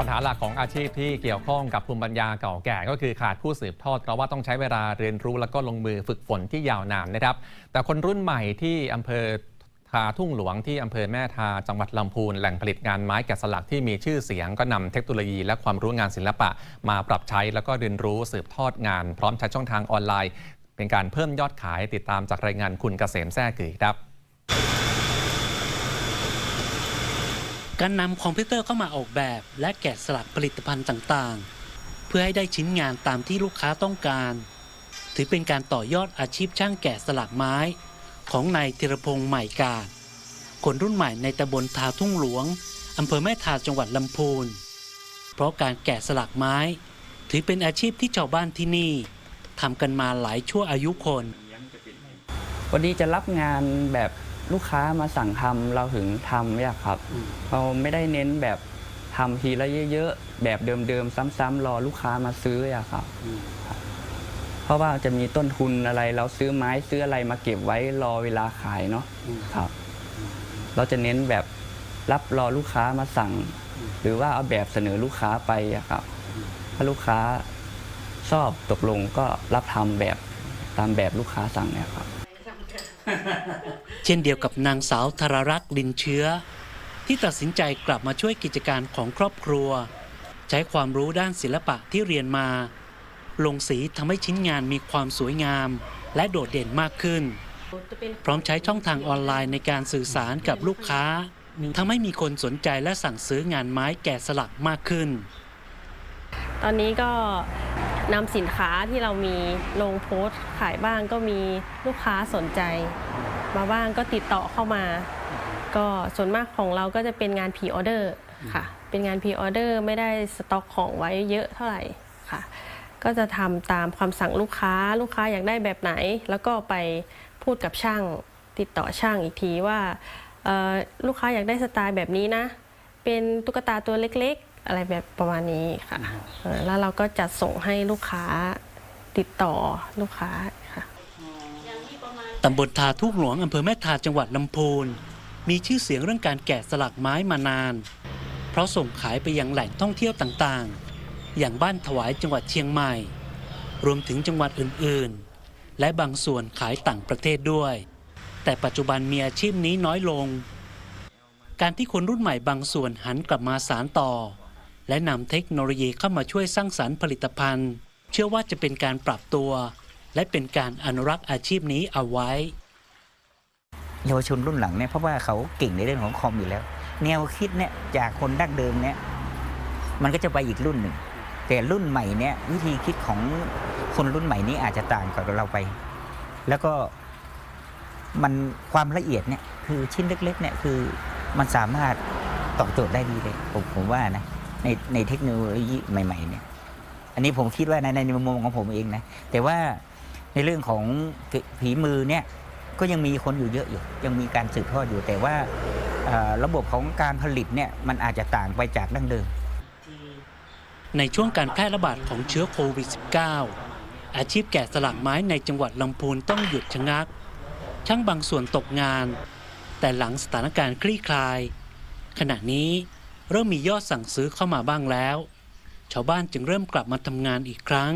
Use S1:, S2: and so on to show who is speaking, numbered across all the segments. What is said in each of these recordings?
S1: ปัญหาหลักของอาชีพที่เกี่ยวข้องกับภูมิปัญญาเก่าแก่ ก็คือขาดผู้สืบทอดเพราะว่าต้องใช้เวลาเรียนรู้แล้วก็ลงมือฝึกฝนที่ยาวนานนะครับ แต่คนรุ่นใหม่ที่อำเภอทาทุ่งหลวงที่อำเภอแม่ทาจังหวัดลำพูนแหล่งผลิตงานไม้แกะสลักที่มีชื่อเสียงก็นำเทคโนโลยีและความรู้งานศิลปะ มาปรับใช้แล้วก็เรียนรู้สืบทอดงาน พร้อมใช้ช่องทางออนไลน์ เป็นการเพิ่มยอดขายติดตามจากรายงานคุณเกษมแท้กือครับ
S2: การนำคอมพิวเตอร์เข้ามาออกแบบ และแกะสลักผลิตภัณฑ์ต่างๆ เพื่อให้ได้ชิ้นงานตามที่ลูกค้าต้องการ ถือเป็นการต่อยอดอาชีพช่างแกะสลักไม้ ของนายธีรพงษ์ใหม่กาดคนรุ่นใหม่ในตำบลทาทุ่งหลวงอำเภอแม่ทาจังหวัดลำพูน เพราะการแกะสลักไม้ ถือเป็นอาชีพที่ชาวบ้านที่นี่ทำกันมาหลายชั่วอายุคน
S3: วันนี้จะรับงานแบบ ลูกค้ามาสั่งทำเราถึงทำเนี่ยครับ
S2: อืม
S3: เราไม่ได้เน้นแบบทำทีละเยอะๆ แบบเดิมๆ ซ้ำๆรอลูกค้ามาซื้ออะครับเพราะว่าจะมีต้นทุนอะไรเราซื้อไม้ซื้ออะไรมาเก็บไว้รอเวลาขายเนาะครับ เราจะเน้นแบบรับรอลูกค้ามาสั่งหรือว่าเอาแบบเสนอลูกค้าไปอะครับ ถ้าลูกค้าชอบตกลงก็รับทำแบบตามแบบลูกค้าสั่งเนี่ยครับ
S2: เช่นเดียวกับนางสาวธารรักษ์ลินเชื้อ ที่ตัดสินใจกลับมาช่วยกิจการของครอบครัว ใช้ความรู้ด้านศิลปะที่เรียนมา ลงสีทำให้ชิ้นงานมีความสวยงาม และโดดเด่นมากขึ้น พร้อมใช้ช่องทางออนไลน์ในการสื่อสารกับลูกค้าทำให้มีคนสนใจและสั่งซื้องานไม้แกะสลักมากขึ้น
S4: ตอนนี้ก็ นำสินค้าที่เรามีลงโพสต์ขายบ้างก็มีลูกค้าสนใจ มาบ้างก็ติดต่อเข้ามา ก็ส่วนมากของเราก็จะเป็นงานพีออเดอร์ค่ะ เป็นงานพีออเดอร์ไม่ได้สต็อกของไว้เยอะเท่าไหร่ค่ะ ก็จะทำตามความสั่งลูกค้าลูกค้าอยากได้แบบไหน แล้วก็ไปพูดกับช่าง ติดต่อช่างอีกทีว่าเออลูกค้าอยากได้สไตล์แบบนี้นะ เป็นตุ๊กตาตัวเล็ก อะไรแบบประมาณนี้ค่ะเออแล้วเราก็จัดส่งให้ลูกค้าติดต่อลูกค้าค่ะ
S2: ตำบลทาทุ่งหลวงอำเภอแม่ทาจังหวัดลำพูน มีชื่อเสียงเรื่องการแกะสลักไม้มานาน เพราะส่งขายไปยังแหล่งท่องเที่ยวต่างๆ อย่างบ้านถวายจังหวัดเชียงใหม่ รวมถึงจังหวัดอื่นๆ และบางส่วนขายต่างประเทศด้วย แต่ปัจจุบันมีอาชีพนี้น้อยลง การที่คนรุ่นใหม่บางส่วนหันกลับมาสารต่อ และนำเทคโนโลยีเข้ามาช่วยสร้างสรรค์ผลิตภัณฑ์ เชื่อว่าจะเป็นการปรับตัว และเป็นการอนุรักษ์อาชีพนี้เอาไว้
S5: เยาวชนรุ่นหลังเนี่ยเพราะว่าเขาเก่งในเรื่องของคอมอยู่แล้ว แนวคิดเนี่ยจากคนดั้งเดิมเนี่ยมันก็จะไปอีกรุ่นหนึ่ง แต่รุ่นใหม่เนี่ยวิธีคิดของคนรุ่นใหม่นี้อาจจะต่างกับเราไป แล้วก็มันความละเอียดเนี่ยคือชิ้นเล็กๆเนี่ยคือมันสามารถตอบโจทย์ได้ดีเลยผมผมว่านะ ในในเทคโนโลยีใหม่ ๆ เนี่ย อันนี้ผมคิดว่าในในมุมมองของผมเองนะ แต่ว่าในเรื่องของผีมือเนี่ยก็ยังมีคนอยู่เยอะอยู่ ยังมีการสืบทอดอยู่แต่ว่าระบบของการผลิตเนี่ยมันอาจจะต่างไปจากดั้งเดิม
S2: ในช่วงการแพร่ระบาดของเชื้อโควิด -19 อาชีพแกะสลักไม้ในจังหวัดลำพูนต้องหยุดชะงัก ช่างบางส่วนตกงาน แต่หลังสถานการณ์คลี่คลาย ขณะนี้ เริ่มมียอดสั่งซื้อเข้ามาบ้างแล้ว ชาวบ้านจึงเริ่มกลับมาทำงานอีกครั้ง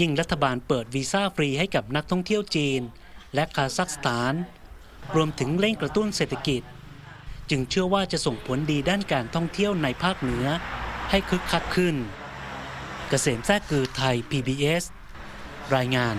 S2: ยิ่งรัฐบาลเปิดวีซ่าฟรีให้กับนักท่องเที่ยวจีน และคาซัคสถาน รวมถึงเร่งกระตุ้นเศรษฐกิจ จึงเชื่อว่าจะส่งผลดีด้านการท่องเที่ยวในภาคเหนือ ให้คึกคักขึ้น เกษมแท้กือไทย PBS รายงาน